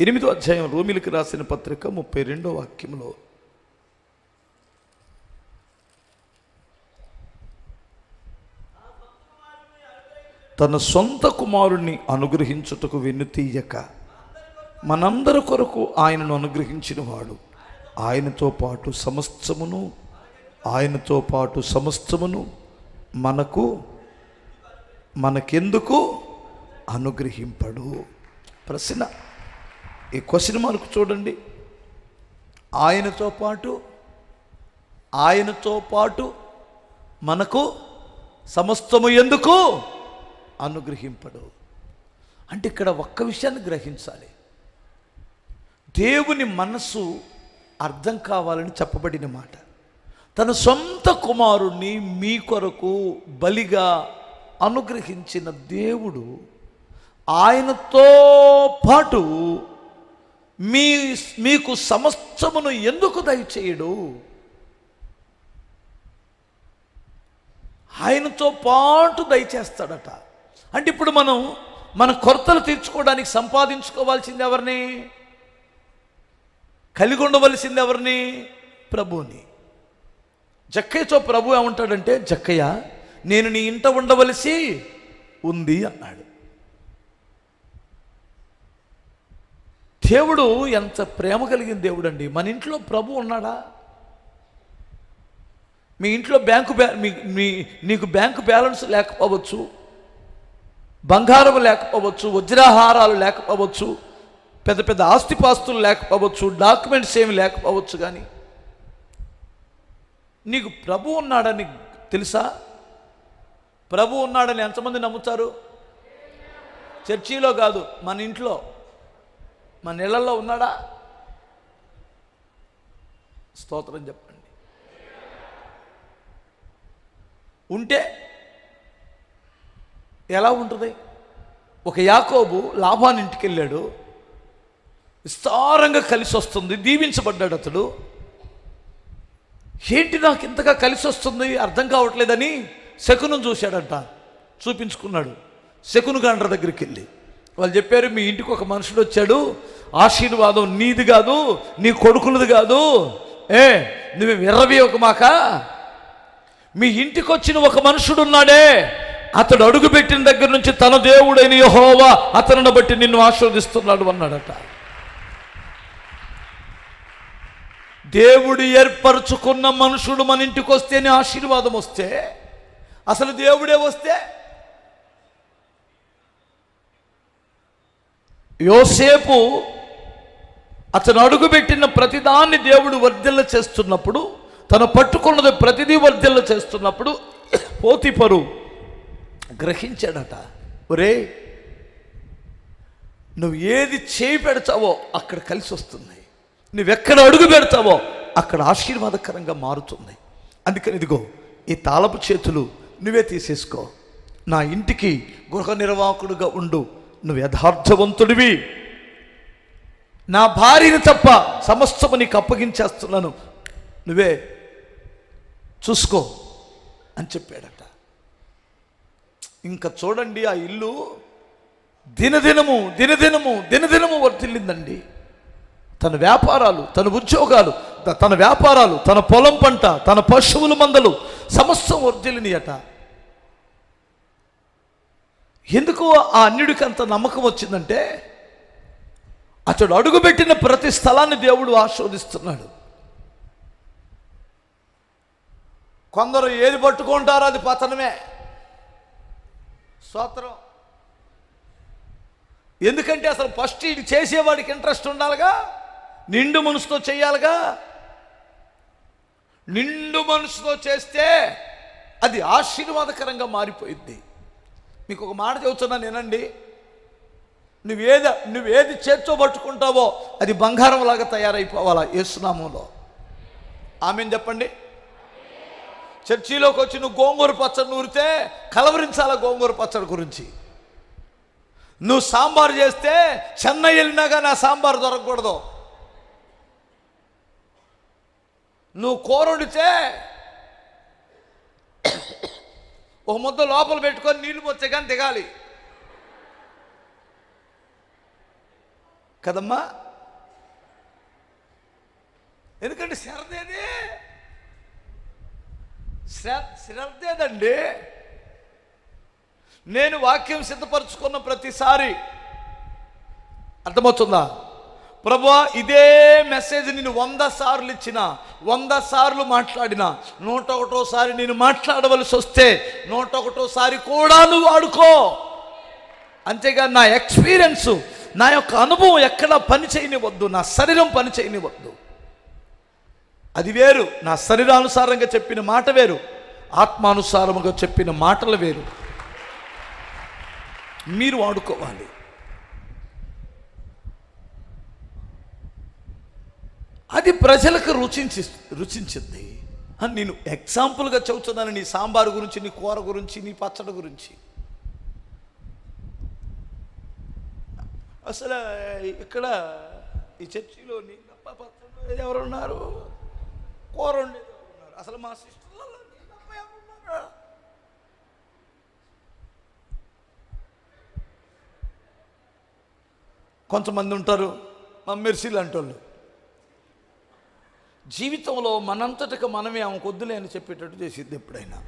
ఎనిమిదో అధ్యాయం రోమిలికి రాసిన పత్రిక ముప్పై రెండో వాక్యంలో. తన సొంత కుమారుణ్ణి అనుగ్రహించుటకు వెన్నుతీయక మనందరి కొరకు ఆయనను అనుగ్రహించిన వాడు ఆయనతో పాటు సమస్తమును ఆయనతో పాటు సమస్తమును మనకు మనకెందుకు అనుగ్రహింపడు. ప్రశ్న ఈ క్వశ్చన్ మార్క్ చూడండి. ఆయనతో పాటు ఆయనతో పాటు మనకు సమస్తము ఎందుకు? అనుగ్రహింపడు. అంటే ఇక్కడ ఒక్క విషయాన్ని గ్రహించాలి. దేవుని మనస్సు అర్థం కావాలని చెప్పబడిన మాట. తన సొంత కుమారుణ్ణి మీ కొరకు బలిగా అనుగ్రహించిన దేవుడు ఆయనతో పాటు మీ మీకు సమస్తమును ఎందుకు దయచేయడు? ఆయనతో పాటు దయచేస్తాడట. అంటే ఇప్పుడు మనం మన కొరతలు తీర్చుకోవడానికి సంపాదించుకోవాల్సింది ఎవరిని? కలిగి ఉండవలసింది ఎవరిని? ప్రభుని జక్కయ్యతో ప్రభు ఏమంటాడంటే జక్కయ్య నేను నీ ఇంట ఉండవలసి ఉంది అన్నాడు. దేవుడు ఎంత ప్రేమ కలిగిన దేవుడు అండి మన ఇంట్లో ప్రభు ఉన్నాడా? మీ ఇంట్లో బ్యాంకు బ్యా మీ మీ నీకు బ్యాంకు బ్యాలెన్స్ లేకపోవచ్చు. బంగారం లేకపోవచ్చు. వజ్రాహారాలు లేకపోవచ్చు. పెద్ద పెద్ద ఆస్తిపాస్తులు లేకపోవచ్చు. డాక్యుమెంట్స్ ఏమి లేకపోవచ్చు కానీ నీకు ప్రభు ఉన్నాడని తెలుసా? ప్రభు ఉన్నాడని ఎంతమంది నమ్ముతారు? చర్చిలో కాదు మన ఇంట్లో. మన ఇళ్ళలో ఉన్నాడా? స్తోత్రం చెప్పండి. ఉంటే ఎలా ఉంటుంది? ఒక యాకోబు లాభాన్ని ఇంటికి వెళ్ళాడు విస్తారంగా కలిసి వస్తుంది దీవించబడ్డాడు అతడు. ఏంటి నాకు ఇంతగా కలిసి వస్తుంది అర్థం కావట్లేదని శకును చూశాడంట. చూపించుకున్నాడు. శకును గండ్ర దగ్గరికి వెళ్ళి వాళ్ళు చెప్పారు మీ ఇంటికి ఒక మనుషుడు వచ్చాడు ఆశీర్వాదం నీది కాదు నీ కొడుకులది కాదు. ఏ నువ్వు విర్రవి ఒక మాక? మీ ఇంటికి వచ్చిన ఒక మనుషుడు ఉన్నాడే అతడు అడుగుపెట్టిన దగ్గర నుంచి తన దేవుడైన యహోవా అతనిని బట్టి నిన్ను ఆశీర్వదిస్తున్నాడు అన్నాడట. దేవుడు ఏర్పరచుకున్న మనుషుడు మన ఇంటికి వస్తేనే ఆశీర్వాదం వస్తే అసలు దేవుడే వస్తే యోసేపు అతను అడుగుపెట్టిన ప్రతిదాన్ని దేవుడు వర్ధిల్ల చేస్తున్నప్పుడు తను పట్టుకున్నది ప్రతిదీ వర్ధిల్ల చేస్తున్నప్పుడు పోతిపరు గ్రహించాడట. ఒరే నువ్వు ఏది చేయి పెడతావో అక్కడ కలిసి వస్తుంది. నువ్వెక్కడ అడుగు పెడతావో అక్కడ ఆశీర్వాదకరంగా మారుతుంది. అందుకని ఇదిగో ఈ తాళపు చేతులు నువ్వే తీసేసుకో. నా ఇంటికి గృహ నిర్వాహకుడుగా ఉండు. నువ్వు యథార్థవంతుడివి. నా భార్యని తప్ప సమస్తము నీకు అప్పగించేస్తున్నాను. నువ్వే చూసుకో అని చెప్పాడట. ఇంకా చూడండి ఆ ఇల్లు దినదినము దినదినము దినదినము వర్తిల్లిందండి తన వ్యాపారాలు తన ఉద్యోగాలు తన వ్యాపారాలు తన పొలం పంట తన పశువుల మందలు సమస్తం వర్ధిల్లినయట. ఎందుకు ఆ అన్యుడికి అంత నమ్మకం వచ్చిందంటే అతడు అడుగుపెట్టిన ప్రతి స్థలాన్ని దేవుడు ఆస్వాదిస్తున్నాడు కొందరు ఏది పట్టుకుంటారో అది పతనమే. స్తోత్రం. ఎందుకంటే అసలు ఫస్ట్ ఇది చేసేవాడికి ఇంట్రెస్ట్ ఉండాలిగా నిండు మనసుతో చేయాలిగా. నిండు మనసుతో చేస్తే అది ఆశీర్వాదకరంగా మారిపోయింది మీకు ఒక మాట చెబుతున్నాను వినండి నువ్వేది నువ్వేది చేర్చోబట్టుకుంటావో అది బంగారం లాగా తయారైపోవాలా ఏసునామంలో. ఆమెను చెప్పండి? చర్చిలోకి వచ్చి నువ్వు గోంగూర పచ్చడి నూరితే కలవరించాలా గోంగూర పచ్చడి గురించి? నువ్వు సాంబార్ చేస్తే చెన్నై వెళ్ళినాగా నా సాంబార్ దొరకకూడదు. నువ్వు కూర వండితే ఒక ముద్ద లోపల పెట్టుకొని నీళ్ళు పోతే కానీ దిగాలి. కదమ్మా? ఎందుకంటే శ్రద్ధేది శ్రద్ధేదండి నేను వాక్యం సిద్ధపరచుకున్న ప్రతిసారి. అర్థమవుతుందా? ప్రభా ఇదే మెసేజ్ నేను వంద సార్లు ఇచ్చిన. వంద సార్లు మాట్లాడిన నూట ఒకటోసారి నేను మాట్లాడవలసి వస్తే నూట ఒకటోసారి కూడా నువ్వు వాడుకో అంతేగా నా ఎక్స్పీరియన్స్ నా యొక్క అనుభవం ఎక్కడ పని చేయనివద్దు నా శరీరం పని చేయనివద్దు అది వేరు నా శరీరానుసారంగా చెప్పిన మాట వేరు ఆత్మానుసారముగా చెప్పిన మాటలు వేరు. మీరు వాడుకోవాలి అది ప్రజలకు రుచించి రుచించింది అని నేను ఎగ్జాంపుల్గా చెబుతున్నాను నీ సాంబారు గురించి నీ కూర గురించి నీ పచ్చడి గురించి. అసలు ఇక్కడ ఈ చర్చిలో నీ తప్ప పచ్చడి ఎవరున్నారు? కూర ఉండేది ఎవరున్నారు? అసలు మా సిస్టర్లలో కొంతమంది ఉంటారు మా మెర్సీలు అంటోళ్ళు జీవితంలో మనంతటికి మనమే ఆమె కొద్దులే అని చెప్పేటట్టు చేసిద్ది ఎప్పుడైనా.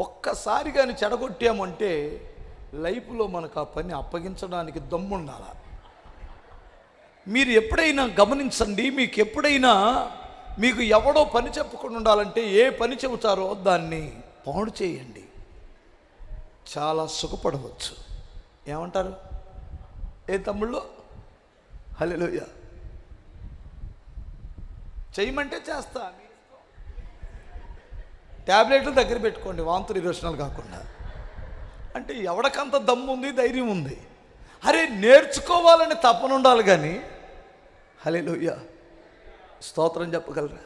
ఒక్కసారి కానీ చెడగొట్టామంటే లైఫ్లో మనకు ఆ పని అప్పగించడానికి దమ్ముండాల. మీరు ఎప్పుడైనా గమనించండి మీకు ఎప్పుడైనా మీకు ఎవడో పని చెప్పకుండా ఉండాలంటే ఏ పని చెబుతారో దాన్ని పాడు చేయండి. చాలా సుఖపడవచ్చు. ఏమంటారు? ఏ తమ్ముళ్ళు? హలో చేయమంటే చేస్తా. ట్యాబ్లెట్లు దగ్గర పెట్టుకోండి వాంతులు ఇరోషనల్ కాకుండా. అంటే ఎవడకంత దమ్ము ఉంది ధైర్యం ఉంది? అరే నేర్చుకోవాలని తపన ఉండాలి కానీ. హలేలుయ్య స్తోత్రం చెప్పగలరా?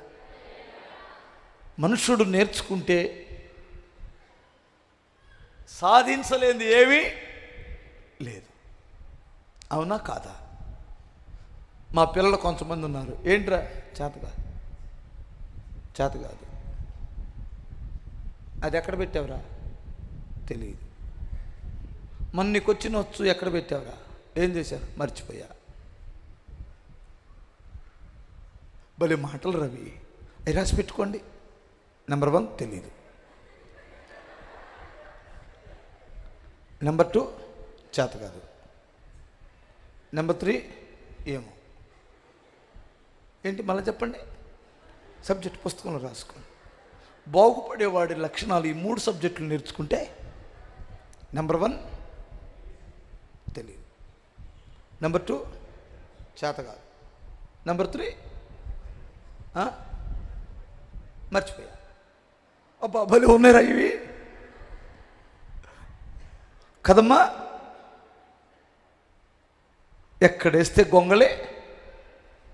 మనుషుడు నేర్చుకుంటే సాధించలేనిది ఏమీ లేదు. అవునా కాదా? మా పిల్లలు కొంతమంది ఉన్నారు. ఏంట్రా? చేతగా. చేత కాదు. అది ఎక్కడ పెట్టావురా? తెలియదు మొన్న నీకు వచ్చిన వచ్చు ఎక్కడ పెట్టావురా? ఏం చేశారు? మర్చిపోయా. భలే మాటలు రవి. అవి రాసి పెట్టుకోండి. నెంబర్ వన్ తెలియదు నెంబర్ టూ చేత కాదు. నెంబర్ త్రీ ఏమో. ఏంటి మళ్ళీ చెప్పండి? సబ్జెక్ట్ పుస్తకంలో రాసుకోండి బాగుపడేవాడి లక్షణాలు ఈ మూడు సబ్జెక్టులు నేర్చుకుంటే నెంబర్ వన్ తెలియదు. నెంబర్ టూ చేత కాదు. నెంబర్ త్రీ మర్చిపోయా. అబ్బా భలే ఉన్నారా ఇవి. కదమ్మా ఎక్కడేస్తే గొంగళే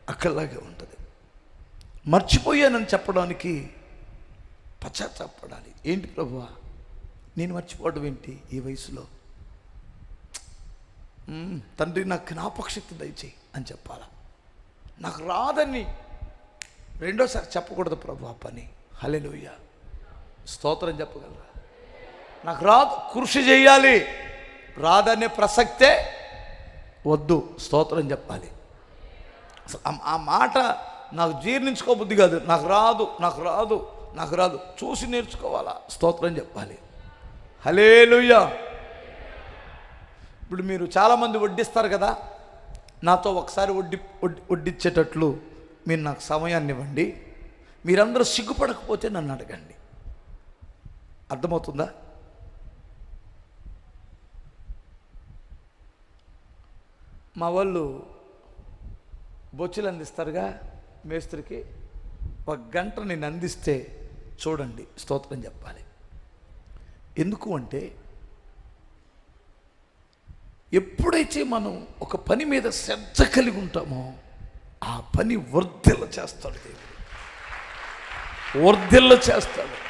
అక్కడలాగే ఉంటుంది. మర్చిపోయానని చెప్పడానికి పశ్చాత్తాపడాలి. ఏంటి ప్రభువా? నేను మర్చిపోవడం ఏంటి ఈ వయసులో? తండ్రి నాకు జ్ఞాపకశక్తి దయచేయి అని చెప్పాలా? నాకు రాదని రెండోసారి చెప్పకూడదు ప్రభు ఆ పని. హలెలుయ్య స్తోత్రం చెప్పగలరా? నాకు రాదు కృషి చేయాలి. రాదనే ప్రసక్తే వద్దు స్తోత్రం చెప్పాలి. ఆ మాట నాకు జీర్ణించుకోబుద్ధి కాదు. నాకు రాదు నాకు రాదు నాకు రాదు. చూసి నేర్చుకోవాలా? స్తోత్రం చెప్పాలి. హలేలుయ్యా ఇప్పుడు మీరు చాలామంది వడ్డిస్తారు కదా? నాతో ఒకసారి వడ్డి వడ్డి వడ్డించేటట్లు మీరు నాకు సమయాన్ని ఇవ్వండి. మీరందరూ సిగ్గుపడకపోతే నన్ను అడగండి. అర్థమవుతుందా? మా వాళ్ళు బొచ్చులు అందిస్తారుగా మేస్త్రికి ఒక గంట నేను అందిస్తే చూడండి స్తోత్రం చెప్పాలి. ఎందుకు అంటే ఎప్పుడైతే మనం ఒక పని మీద శ్రద్ధ కలిగి ఉంటామో ఆ పని వర్ధిల్ల చేస్తాడు దేవుడు. వర్ధిల్ల చేస్తాడు.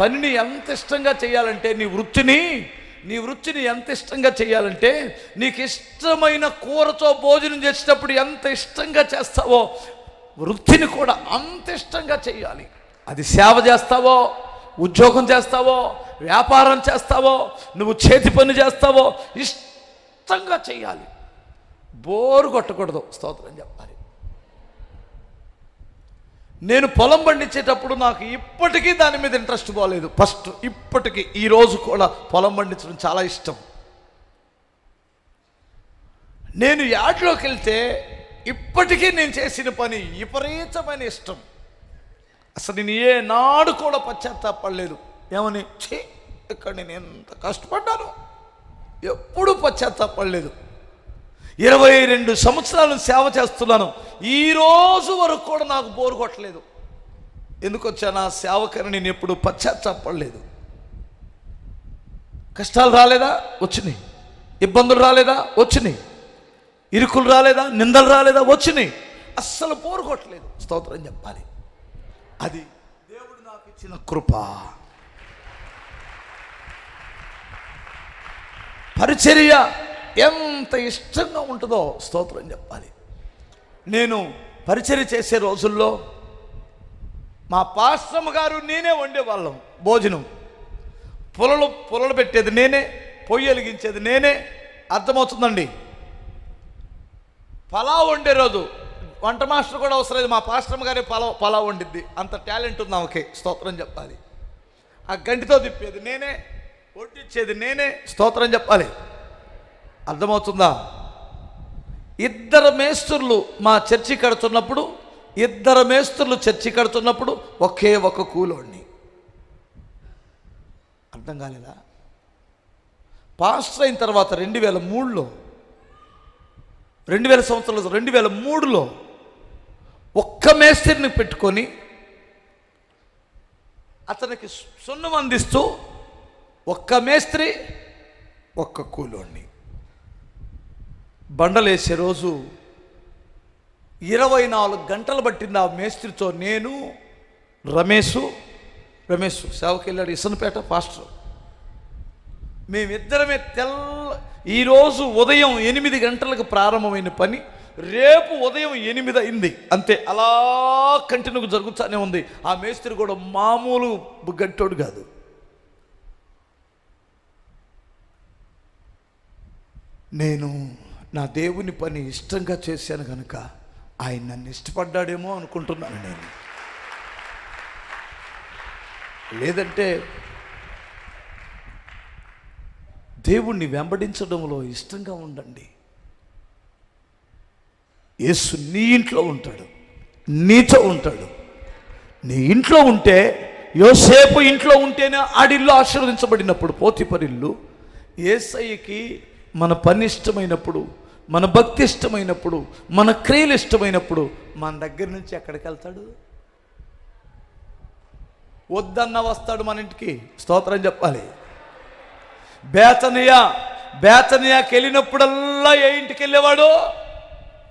పనిని ఎంత ఇష్టంగా చేయాలంటే నీ వృత్తిని నీ వృత్తిని ఎంత ఇష్టంగా చేయాలంటే నీకు ఇష్టమైన కూరతో భోజనం చేసేటప్పుడు ఎంత ఇష్టంగా చేస్తావో వృత్తిని కూడా అంత ఇష్టంగా చేయాలి. అది సేవ చేస్తావో ఉద్యోగం చేస్తావో వ్యాపారం చేస్తావో నువ్వు చేతి పని చేస్తావో ఇష్టంగా చేయాలి. బోరు కొట్టకూడదు స్తోత్రం చెప్పాలి. నేను పొలం పండించేటప్పుడు నాకు ఇప్పటికీ దాని మీద ఇంట్రెస్ట్ పోలేదు. ఫస్ట్ ఇప్పటికీ ఈరోజు కూడా పొలం పండించడం చాలా ఇష్టం. నేను యాడ్లోకి వెళ్తే ఇప్పటికీ నేను చేసిన పని విపరీతమైన ఇష్టం. అసలు నేను ఏ నాడు కూడా పశ్చాత్తాపడలేదు. ఏమని? చే ఇక్కడ నేను ఎంత కష్టపడ్డాను ఎప్పుడూ పశ్చాత్తాపడలేదు. ఇరవై రెండు సంవత్సరాలు సేవ చేస్తున్నాను. ఈరోజు వరకు కూడా నాకు బోరు కొట్టలేదు. ఎందుకొచ్చా నా సేవకని నేను ఎప్పుడు పశ్చాత్తాపడలేదు. కష్టాలు రాలేదా? వచ్చినాయి. ఇబ్బందులు రాలేదా? వచ్చినాయి. ఇరుకులు రాలేదా? నిందలు రాలేదా? వచ్చినాయి. అస్సలు బోరు కొట్టలేదు. స్తోత్రం చెప్పాలి. అది దేవుడు నాకు ఇచ్చిన కృప. పరిచర్య ఎంత ఇష్టంగా ఉంటుందో స్తోత్రం చెప్పాలి. నేను పరిచయం చేసే రోజుల్లో మా పాశ్రమ గారు నేనే వండేవాళ్ళం భోజనం. పొలలు పొలలు పెట్టేది నేనే పొయ్యి వెలిగించేది నేనే. అర్థమవుతుందండి? పలావ్ వండే రోజు వంట మాస్టర్ కూడా అవసరం లేదు మా పాశ్రమ గారే పలావ్ పలావ్ వండిద్ది. అంత టాలెంట్ ఉంది ఆమెకి స్తోత్రం చెప్పాలి. ఆ గంటితో తిప్పేది నేనే వడ్డించేది నేనే స్తోత్రం చెప్పాలి. అర్థమవుతుందా? ఇద్దరు మేస్త్రులు మా చర్చి కడుతున్నప్పుడు ఇద్దరు మేస్త్రులు చర్చి కడుతున్నప్పుడు ఒకే ఒక కూలోడిని. అర్థం కాలేదా? పాస్టర్ అయిన తర్వాత రెండు వేల మూడులో రెండు వేల సంవత్సరాలు రెండు వేల మూడులో ఒక్క మేస్త్రిని పెట్టుకొని అతనికి సున్నం అందిస్తూ ఒక్క మేస్త్రి ఒక్క కూలోడిని. బండలేసే రోజు ఇరవై నాలుగు గంటలు పట్టింది ఆ మేస్త్రితో నేను రమేషు రమేష్ సేవకి వెళ్ళాడు ఇసనపేట పాస్టర్. మేమిద్దరమే తెల్ల ఈరోజు ఉదయం ఎనిమిది గంటలకు ప్రారంభమైన పని రేపు ఉదయం ఎనిమిది అయింది. అంతే అలా కంటిన్యూగా జరుగుతూనే ఉంది. ఆ మేస్త్రి కూడా మామూలు గట్టోడు కాదు. నేను నా దేవుని పని ఇష్టంగా చేశాను కనుక ఆయన నన్ను ఇష్టపడ్డాడేమో అనుకుంటున్నాను నేను. లేదంటే దేవుణ్ణి వెంబడించడంలో ఇష్టంగా ఉండండి. యేసు నీ ఇంట్లో ఉంటాడు నీతో ఉంటాడు. నీ ఇంట్లో ఉంటే యోసేపు ఇంట్లో ఉంటేనే ఆడిల్లు ఆశీర్వదించబడినప్పుడు పోతిపరిల్లు ఏసయ్యకి మన పని ఇష్టమైనప్పుడు మన భక్తి ఇష్టమైనప్పుడు మన క్రియలు ఇష్టమైనప్పుడు మన దగ్గర నుంచి ఎక్కడికి వెళ్తాడు? వద్దన్న వస్తాడు మన ఇంటికి. స్తోత్రం చెప్పాలి. బేతనియా బేతనియాకి వెళ్ళినప్పుడల్లా ఏ ఇంటికి వెళ్ళేవాడు?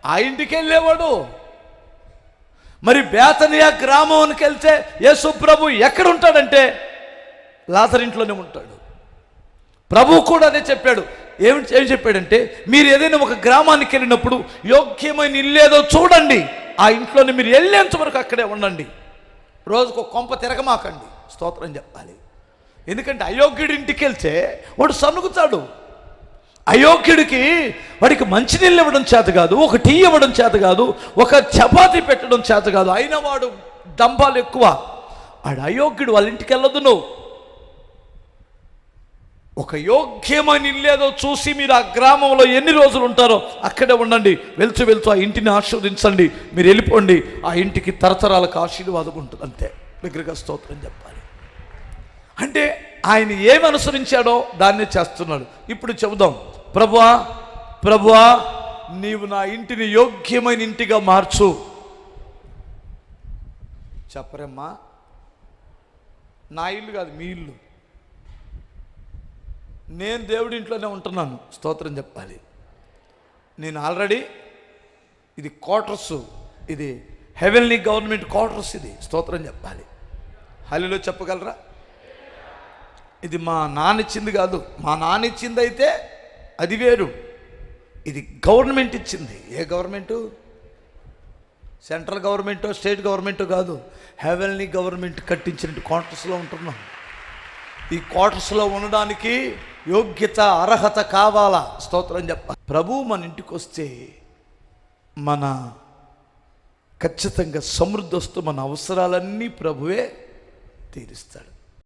ఆ ఇంటికి వెళ్ళేవాడు. మరి బేతనియా గ్రామానికి వెళ్తే యేసు ప్రభు ఎక్కడ ఉంటాడంటే? లాసరింట్లోనే ఇంట్లోనే ఉంటాడు. ప్రభు కూడా అదే చెప్పాడు. ఏమి ఏం చెప్పాడంటే మీరు ఏదైనా ఒక గ్రామానికి వెళ్ళినప్పుడు యోగ్యమైన ఇల్లేదో చూడండి. ఆ ఇంట్లోనే మీరు వెళ్ళేంత వరకు అక్కడే ఉండండి. రోజుకు కొంప తిరగమాకండి. స్తోత్రం చెప్పాలి. ఎందుకంటే అయోగ్యుడి ఇంటికి వెళ్తే వాడు సనుగుతాడు. అయోగ్యుడికి వాడికి మంచినీళ్ళు ఇవ్వడం చేత కాదు ఒక టీ ఇవ్వడం చేత కాదు ఒక చపాతీ పెట్టడం చేత కాదు. అయిన వాడు దంభాలు ఎక్కువ. వాడు అయోగ్యుడు వాళ్ళ ఇంటికి వెళ్ళదు నువ్వు. ఒక యోగ్యమైన ఇల్లేదో చూసి మీరు ఆ గ్రామంలో ఎన్ని రోజులు ఉంటారో అక్కడే ఉండండి. వెళ్తూ వెళ్తూ ఆ ఇంటిని ఆశీర్వదించండి. మీరు వెళ్ళిపోండి. ఆ ఇంటికి తరతరాలకు ఆశీర్వాదం ఉంటుంది. అంతే. దగ్గరగా స్తోత్రం చెప్పాలి. అంటే ఆయన ఏమి అనుసరించాడో దాన్నే చేస్తున్నాడు. ఇప్పుడు చెబుదాం. ప్రభువా ప్రభువా నీవు నా ఇంటిని యోగ్యమైన ఇంటిగా మార్చు. చెప్పరమ్మా. నా ఇల్లు కాదు మీ ఇల్లు. నేను దేవుడి ఇంట్లోనే ఉంటున్నాను. స్తోత్రం చెప్పాలి. నేను ఆల్రెడీ ఇది క్వార్టర్స్ ఇది హెవెన్లీ గవర్నమెంట్ క్వార్టర్స్ ఇది. స్తోత్రం చెప్పాలి. హలీలో చెప్పగలరా? ఇది మా నాన్న ఇచ్చింది కాదు. మా నాన్న ఇచ్చింది అయితే అది వేరు. ఇది గవర్నమెంట్ ఇచ్చింది. ఏ గవర్నమెంటు? సెంట్రల్ గవర్నమెంటో స్టేట్ గవర్నమెంటో కాదు. హెవెన్లీ గవర్నమెంట్ కట్టించిన క్వార్టర్స్లో ఉంటున్నాం. ఈ క్వార్టర్స్లో ఉండడానికి యోగ్యత అర్హత కావాలా? స్తోత్రం చెప్ప. ప్రభు మన ఇంటికి వస్తే మన ఖచ్చితంగా సమృద్ధి వస్తూ మన అవసరాలన్నీ ప్రభువే తీరుస్తాడు.